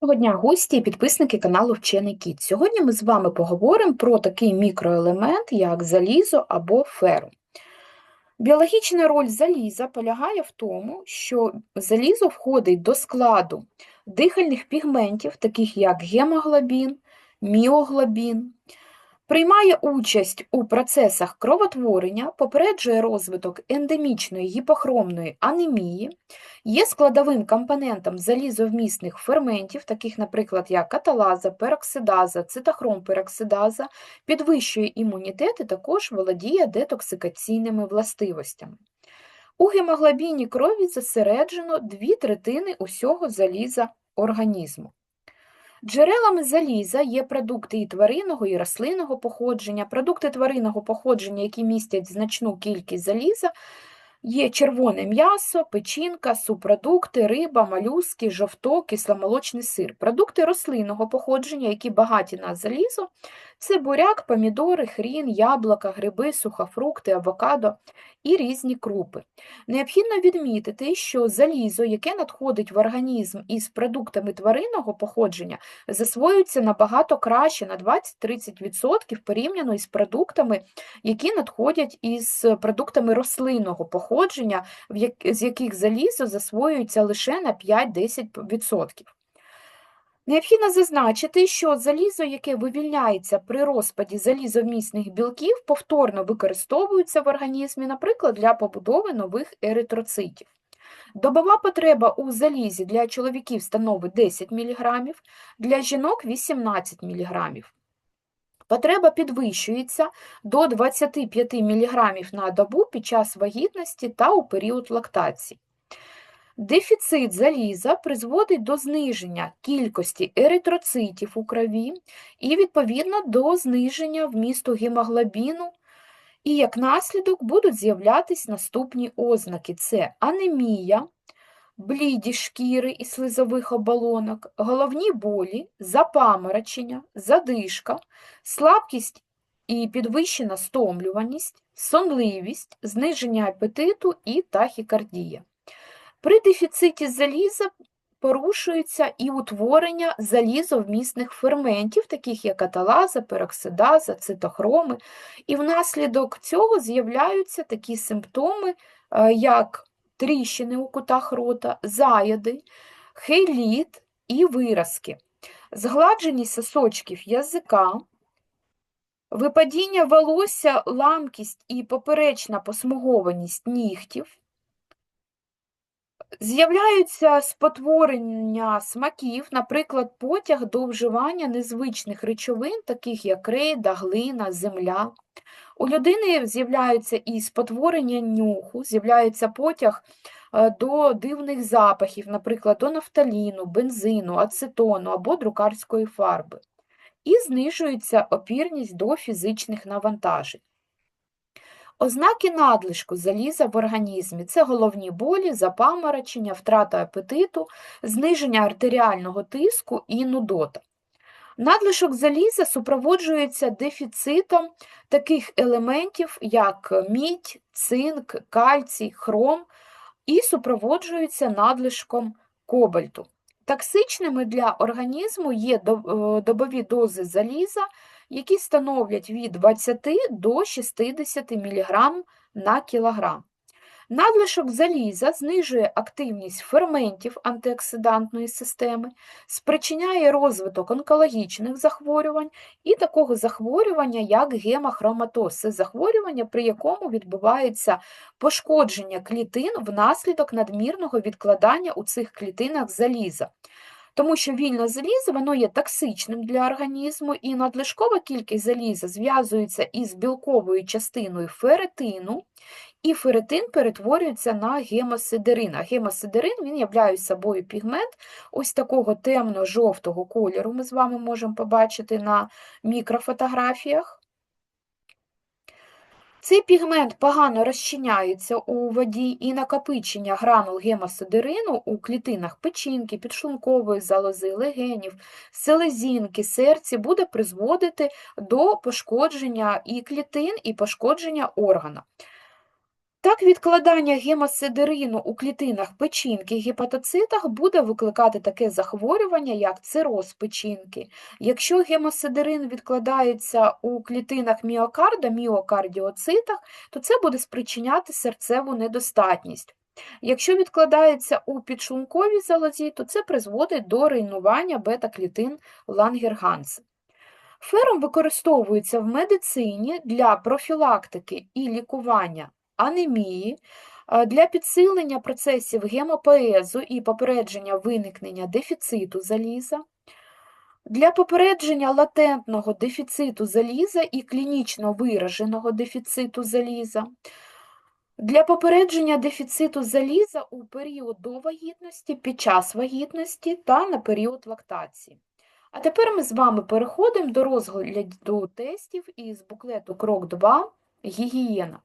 Доброго дня, гості і підписники каналу Вчений Кіт. Сьогодні ми з вами поговоримо про такий мікроелемент, як залізо або феру. Біологічна роль заліза полягає в тому, що залізо входить до складу дихальних пігментів, таких як гемоглобін, міоглобін, приймає участь у процесах кровотворення, попереджує розвиток ендемічної гіпохромної анемії, є складовим компонентом залізовмісних ферментів, таких, наприклад, як каталаза, пероксидаза, цитохромпероксидаза, підвищує імунітет і також володіє детоксикаційними властивостями. У гемоглобіні крові зосереджено дві третини усього заліза організму. Джерелами заліза є продукти і тваринного, і рослинного походження. Продукти тваринного походження, які містять значну кількість заліза, є червоне м'ясо, печінка, субпродукти, риба, малюски, жовток, кисломолочний сир. Продукти рослинного походження, які багаті на залізо, це буряк, помідори, хрін, яблука, гриби, сухофрукти, авокадо і різні крупи. Необхідно відмітити, що залізо, яке надходить в організм із продуктами тваринного походження, засвоюється набагато краще на 20-30% порівняно із продуктами, які надходять із продуктами рослинного походження, з яких залізо засвоюється лише на 5-10%. Необхідно зазначити, що залізо, яке вивільняється при розпаді залізовмісних білків, повторно використовується в організмі, наприклад, для побудови нових еритроцитів. Добова потреба у залізі для чоловіків становить 10 мг, для жінок 18 мг. Потреба підвищується до 25 мг на добу під час вагітності та у період лактації. Дефіцит заліза призводить до зниження кількості еритроцитів у крові і, відповідно, до зниження вмісту гемоглобіну, і як наслідок будуть з'являтися наступні ознаки: це анемія, бліді шкіри і слизових оболонок, головні болі, запаморочення, задишка, слабкість і підвищена стомлюваність, сонливість, зниження апетиту і тахікардія. При дефіциті заліза порушується і утворення залізовмісних ферментів, таких як каталаза, пероксидаза, цитохроми, і внаслідок цього з'являються такі симптоми, е, як тріщини у кутах рота, заяди, хейліт і виразки, згладженість сосочків язика, випадіння волосся, ламкість і поперечна посмугованість нігтів, З'являються спотворення смаків, наприклад, потяг до вживання незвичних речовин, таких як крейда, глина, земля. У людини з'являються і спотворення нюху, з'являється потяг е, до дивних запахів, наприклад, до нафталіну, бензину, ацетону або друкарської фарби. І знижується опірність до фізичних навантажень. Ознаки надлишку заліза в організмі це головні болі, запаморочення, втрата апетиту, зниження артеріального тиску і нудота. Надлишок заліза супроводжується дефіцитом таких елементів, як мідь, цинк, кальцій, хром, і супроводжується надлишком кобальту. Токсичними для організму є е, добові дози заліза які становлять від 20 до 60 мг на кілограм. Надлишок заліза знижує активність ферментів антиоксидантної системи, спричиняє розвиток онкологічних захворювань і такого захворювання, як гемохроматоз. Це захворювання, при якому відбувається пошкодження клітин внаслідок надмірного відкладання у цих клітинах заліза тому що вільне залізо воно є токсичним для організму, і надлишкова кількість заліза зв'язується із білковою частиною феретину, і феретин перетворюється на гемосидерин. А гемосидерин він являє собою пігмент ось такого темно-жовтого кольору. Ми з вами можемо побачити на мікрофотографіях. Цей пігмент погано розчиняється у воді і накопичення гранул гемосидерину у клітинах печінки, підшлункової залози, легенів, селезінки, серці буде призводити до пошкодження і клітин, і пошкодження органа. Так, відкладання гемосидерину у клітинах печінки гепатоцитах буде викликати таке захворювання, як цироз печінки. Якщо гемосидерин відкладається у клітинах міокарда, міокардіоцитах, то це буде спричиняти серцеву недостатність. Якщо відкладається у підшлунковій залозі, то це призводить до руйнування бета-клітин Лангерганса. Ферум використовується в медицині для профілактики і лікування анемії, для підсилення процесів гемопоезу і попередження виникнення дефіциту заліза, для попередження латентного дефіциту заліза і клінічно вираженого дефіциту заліза, для попередження дефіциту заліза у період до вагітності, під час вагітності та на період лактації. А тепер ми з вами переходимо до розгляду тестів із буклету Крок 2 Гігієна.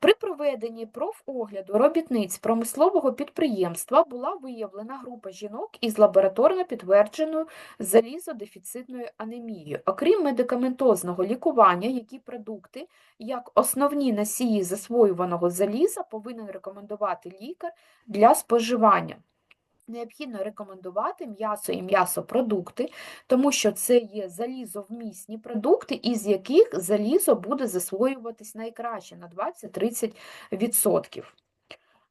При проведенні профогляду робітниць промислового підприємства була виявлена група жінок із лабораторно підтвердженою залізодефіцитною анемією. Окрім медикаментозного лікування, які продукти, як основні носії засвоюваного заліза, повинен рекомендувати лікар для споживання. Необхідно рекомендувати м'ясо і м'ясопродукти, тому що це є залізовмісні продукти, із яких залізо буде засвоюватись найкраще на 20-30%.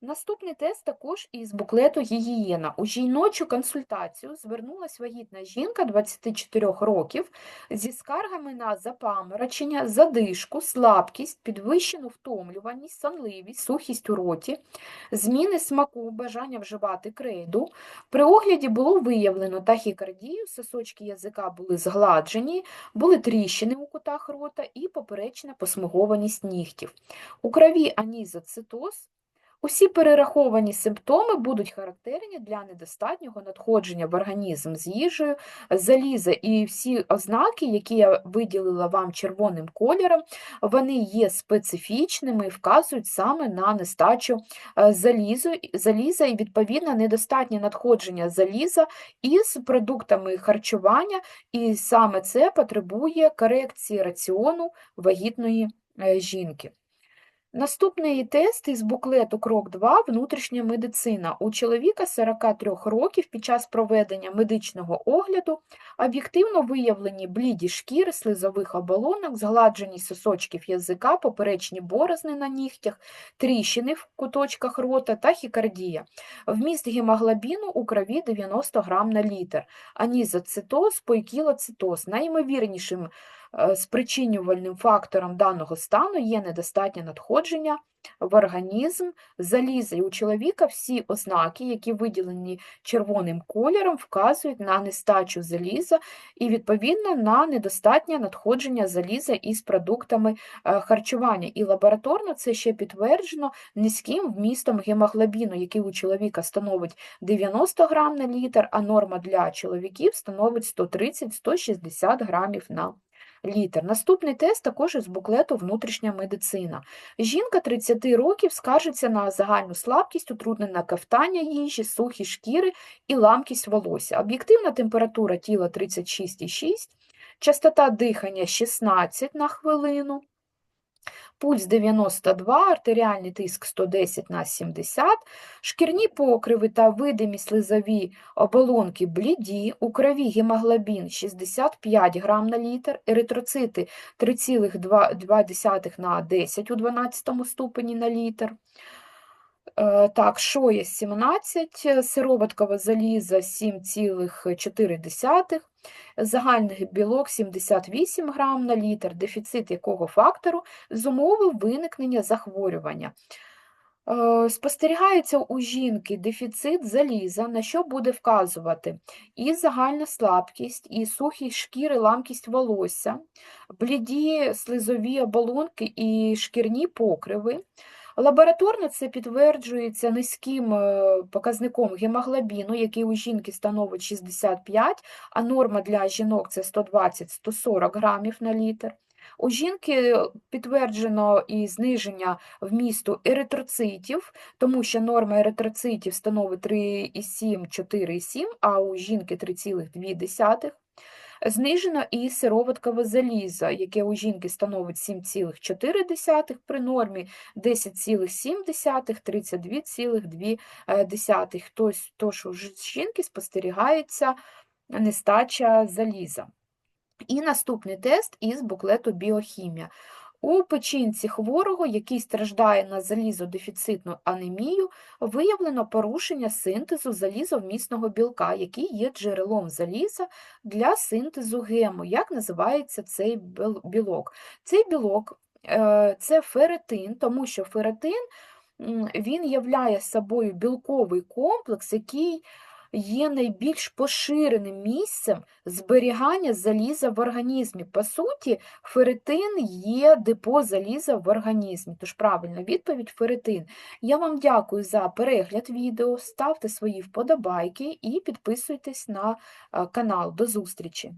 Наступний тест також із буклету гігієна. У жіночу консультацію звернулася вагітна жінка 24 років зі скаргами на запаморочення, задишку, слабкість, підвищену втомлюваність, сонливість, сухість у роті, зміни смаку, бажання вживати крейду. При огляді було виявлено тахікардію, сосочки язика були згладжені, були тріщини у кутах рота і поперечна посмугованість нігтів. У крові анізоцитоз, Усі перераховані симптоми будуть характерні для недостатнього надходження в організм з їжею, заліза. І всі ознаки, які я виділила вам червоним кольором, вони є специфічними і вказують саме на нестачу е, залізу, заліза і, відповідно, недостатнє надходження заліза із продуктами харчування, і саме це потребує корекції раціону вагітної е, жінки. Наступний тест із буклету Крок 2 внутрішня медицина. У чоловіка 43 років під час проведення медичного огляду об'єктивно виявлені бліді шкіри слизових оболонок, згладжені сосочків язика, поперечні борозни на нігтях, тріщини в куточках рота та хікардія. Вміст гемоглобіну у крові 90 грам на літр, анізоцитоз, поікілоцитоз. Найімовірнішим спричинювальним фактором даного стану є недостатнє надходження в організм заліза. І у чоловіка всі ознаки, які виділені червоним кольором, вказують на нестачу заліза і, відповідно, на недостатнє надходження заліза із продуктами е, харчування. І лабораторно це ще підтверджено низьким вмістом гемоглобіну, який у чоловіка становить 90 грам на літр, а норма для чоловіків становить 130-160 грамів на літр. Наступний тест також із буклету Внутрішня медицина. Жінка 30 років скаржиться на загальну слабкість, утруднене кафтання їжі, сухі шкіри і ламкість волосся. Об'єктивна температура тіла 36,6, частота дихання 16 на хвилину пульс 92, артеріальний тиск 110 на 70, шкірні покриви та видимі слизові оболонки бліді, у крові гемоглобін 65 грам на літр, еритроцити 3,2 на 10 у 12 ступені на літр. Е, так, шоя 17, сироваткове заліза 7,4, загальний білок 78 грам на літр, дефіцит якого фактору зумовив виникнення захворювання. Е, спостерігається у жінки дефіцит заліза, на що буде вказувати і загальна слабкість, і сухі шкіри, ламкість волосся, бліді слизові оболонки і шкірні покриви. Лабораторно це підтверджується низьким е, показником гемоглобіну, який у жінки становить 65, а норма для жінок це 120-140 грамів на літр. У жінки підтверджено і зниження вмісту еритроцитів, тому що норма еритроцитів становить 3,7-4,7, а у жінки 3,2. Знижено і сироваткове залізо, яке у жінки становить 7,4 при нормі 10,7, 32,2. Тось- Тож у жінки спостерігається нестача заліза. І наступний тест із буклету «Біохімія». У печінці хворого, який страждає на залізодефіцитну анемію, виявлено порушення синтезу залізовмісного білка, який є джерелом заліза для синтезу гему. Як називається цей білок? Цей білок е, це феретин, тому що феретин він являє собою білковий комплекс, який є найбільш поширеним місцем зберігання заліза в організмі. По суті, феритин є депо заліза в організмі. Тож правильна відповідь феритин. Я вам дякую за перегляд відео, ставте свої вподобайки і підписуйтесь на е, канал. До зустрічі!